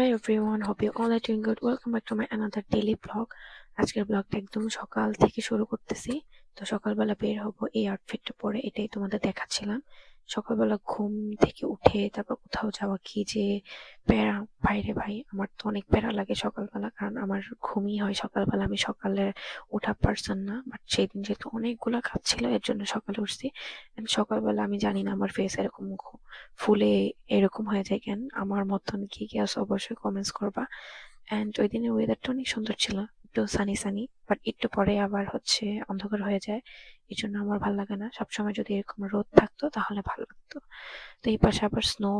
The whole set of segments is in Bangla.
Hi everyone hope you all I doing good welcome back to my another daily vlog আজকের ব্লগটা একদম সকাল থেকে শুরু করতেছি। তো সকালবেলা বের হব এই আউটফিটটা পরে, এটাই তোমাদের দেখাচ্ছিলাম। সকালবেলা ঘুম থেকে উঠে তারপর কোথাও যাওয়া কি যে প্যারা, বাইরে ভাই, আমার তো অনেক প্যারা লাগে সকালবেলা, কারণ আমার ঘুমই হয় সকালবেলা, আমি সকালে ওঠা পারসন না বাট সেই দিন যেহেতু অনেকগুলো কাজ ছিল, এর জন্য সকালে উঠছি সকালবেলা আমি জানি না আমার ফেস এরকম ফুলে এরকম হয়ে যায় কেন, আমার মতন কি কি আছে অবশ্যই কমেন্টস করবা অ্যান্ড ওই দিনের ওয়েদারটা অনেক সুন্দর ছিল। একটু সানি সানি বাট একটু পরে আবার হচ্ছে অন্ধকার হয়ে যায়। এই জন্য আমার ভালো লাগে না। সবসময় যদি এরকম রোদ থাকতো তাহলে ভালো লাগতো। তো এই পাশে আবার স্নো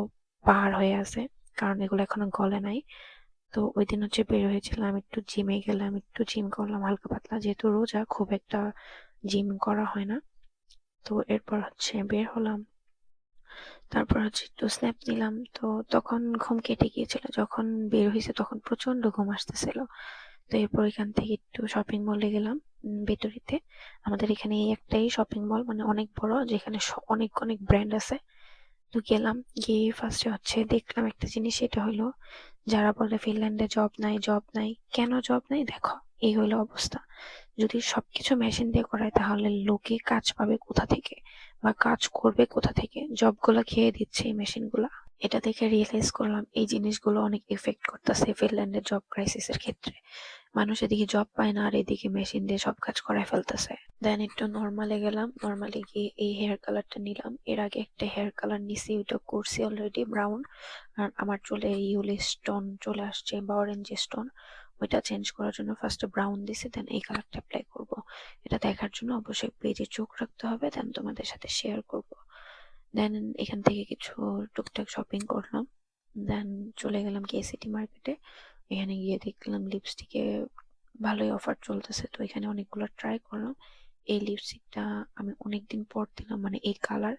পাহাড় হয়ে আছে, কারণ এগুলো এখনও গলে নাই। তো ওই দিন হচ্ছে বের হয়েছিলাম, একটু জিমে গেলাম, একটু জিম করলাম হালকা পাতলা। যেহেতু রোজা, খুব একটা জিম করা হয় না। তো এরপর হচ্ছে বের হলাম। তারপর হচ্ছে একটু স্ন্যাপ নিলাম। তো তখন ঘুম কেটে গিয়েছিল। যখন বের হয়েছে তখন প্রচণ্ড ঘুম আসতেছিল। তো এরপর এখান থেকে একটু শপিং মলে গেলাম উম, ভেতরিতে। আমাদের এখানে এই একটাই শপিং মল মানে অনেক বড় যেখানে অনেক অনেক ব্র্যান্ড আছে। তো গেলাম গিয়ে ফার্স্টে হচ্ছে দেখলাম একটা জিনিস এটা হলো যারা বলে ফিনল্যান্ডে জব নাই জব নাই কেন জব নাই? দেখো এই হলো অবস্থা। যদি সবকিছু মেশিন দিয়ে করায় তাহলে লোকে কাজ পাবে কোথা থেকে? বা কাজ করবে কোথা থেকে? জব জবগুলো খেয়ে দিচ্ছে এই মেশিনগুলো এটা দেখে রিয়েলাইজ করলাম এই জিনিসগুলো অনেক এফেক্ট করতেছে ফিনল্যান্ডের জব ক্রাইসিসের ক্ষেত্রে। মানুষ এদিকে জব পায় না, আর এদিকে মেশিন দিয়ে সব কাজ করায় ফেলতেছে। দেন একটু নর্মালে গেলাম নর্মালে গিয়ে এই হেয়ার কালারটা নিলাম। এর আগে একটা হেয়ার কালার নিছি, ওইটা করছি অলরেডি ব্রাউন আর আমার চলে ইউলি স্টোন চলে আসছে, বা অরেঞ্জ স্টোন ওইটা চেঞ্জ করার জন্য ফার্স্টে ব্রাউন দিছি দেন এই কালারটা অ্যাপ্লাই করব। এটা দেখার জন্য অবশ্যই পেজে চোখ রাখতে হবে দেন তোমাদের সাথে শেয়ার করব। দেন এখান থেকে কিছু টুকটাক শপিং করলাম দেন চলে গেলাম কে সিটি মার্কেটে এখানে গিয়ে দেখলাম লিপস্টিকে ভালোই অফার চলতেছে। তো এখানে অনেকগুলো ট্রাই করলাম। এই লিপস্টিকটা আমি অনেকদিন পর দিলাম মানে এই কালার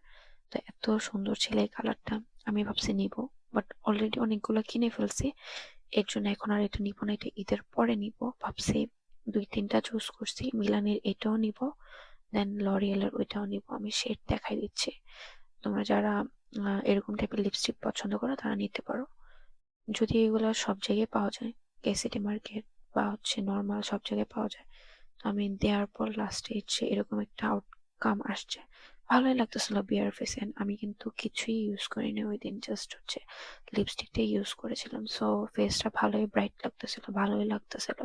তো এত সুন্দর ছিল এই কালারটা আমি ভাবছি নিব বাট অলরেডি অনেকগুলো কিনে ফেলছি। এর জন্য এখন আর এটা নিব না, এটা ঈদের পরে নিব। ভাবছি দুই তিনটা চুজ করছি, মিলানের এটাও নিব দেন লরিয়েলের ওইটাও নিব। আমি শেড দেখাই দিচ্ছি। তোমরা যারা এরকম টাইপের লিপস্টিক পছন্দ করো, তারা নিতে পারো। যদি এগুলো সব জায়গায় পাওয়া যায় কেসিটি মার্কেট বা হচ্ছে নর্মাল সব জায়গায় পাওয়া যায় তো আমি দেওয়ার পর লাস্টে হচ্ছে এরকম একটা আউটকাম আসছে। ভালোই লাগতেছিল বিয়ার ফেস আমি কিন্তু কিছুই ইউজ করিনি ওই দিন জাস্ট হচ্ছে লিপস্টিকটাই ইউজ করেছিলাম। সো ফেসটা ভালোই ব্রাইট লাগতেছিল, ভালোই লাগতেছিল।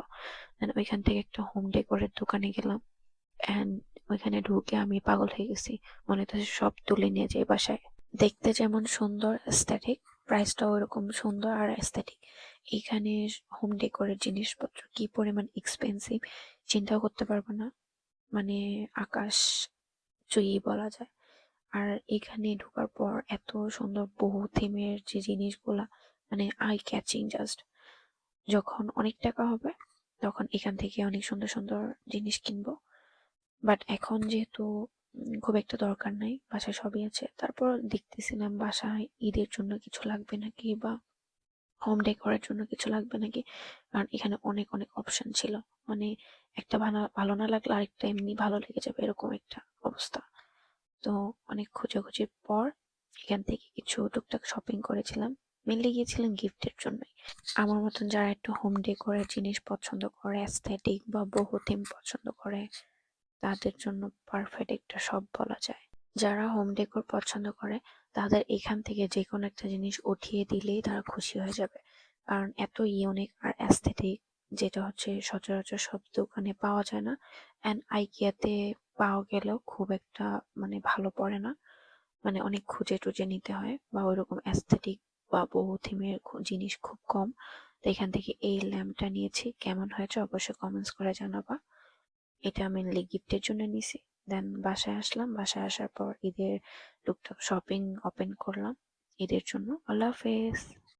দেন ওইখান থেকে একটা হোম ডেকোরের দোকানে গেলাম। অ্যান্ড ওইখানে ঢুকে আমি পাগল হয়ে গেছি। মনে হচ্ছে সব তুলে নিয়ে যাই বাসায়। দেখতে যেমন সুন্দর অ্যাস্থেটিক প্রাইসটাও এরকম সুন্দর আর অ্যাস্থেটিক এইখানে হোম ডেকোরের জিনিসপত্র কি পরিমাণ এক্সপেন্সিভ চিন্তাও করতে পারব না। মানে আকাশ চুই বলা যায়। আর এখানে ঢোকার পর এত সুন্দর বহু থিমের যে জিনিসগুলা মানে আই ক্যাচিং জাস্ট যখন অনেক টাকা হবে, তখন এখান থেকে অনেক সুন্দর সুন্দর জিনিস কিনবো। বাট এখন যেহেতু খুব একটা দরকার নাই, বাসায় সবই আছে। তারপর দেখতেছিলাম বাসায় ঈদের জন্য কিছু লাগবে নাকি বা হোম ডেকোরের জন্য কিছু লাগবে নাকি? কারণ এখানে অনেক অনেক অপশন ছিল। মানে একটা ভালো ভালো না লাগলে আরেকটা এমনি ভালো লেগে যাবে এরকম একটা অবস্থা। তো অনেক খোঁজাখুঁজির পর এখান থেকে কিছু টুকটাক শপিং করেছিলাম। মেনলি গিয়েছিলাম গিফটের জন্যই। আমার মতন যারা একটু হোম ডেকোরের জিনিস পছন্দ করে অ্যাস্থেটিক বা বহু থিম পছন্দ করে তাদের জন্য পারফেক্ট একটা শপ বলা যায়। যারা হোম ডেকোর পছন্দ করে, তাদের এখান থেকে যে কোনো একটা জিনিস উঠিয়ে দিলেই তারা খুশি হয়ে যাবে। কারণ এত ইউনিক আর অ্যাস্থেটিক যেটা হচ্ছে সচরাচর সব দোকানে পাওয়া যায় না। অ্যান্ড আইকিয়াতে পাওয়া গেলেও খুব একটা মানে ভালো পড়ে না। মানে অনেক খুঁজে টুজে নিতে হয় বা ওইরকম অ্যাস্থেটিক বা বহু থিমের জিনিস খুব কম। তো এখান থেকে এই ল্যাম্পটা নিয়েছি। কেমন হয়েছে অবশ্যই কমেন্টস করে জানাবা। এটা মেনলি গিফটের জন্য নিছি। দেন বাসায় আসলাম। বাসায় আসার পর ঈদের টুকটাক শপিং ওপেন করলাম। ঈদের জন্য আল্লাহ হাফেজ।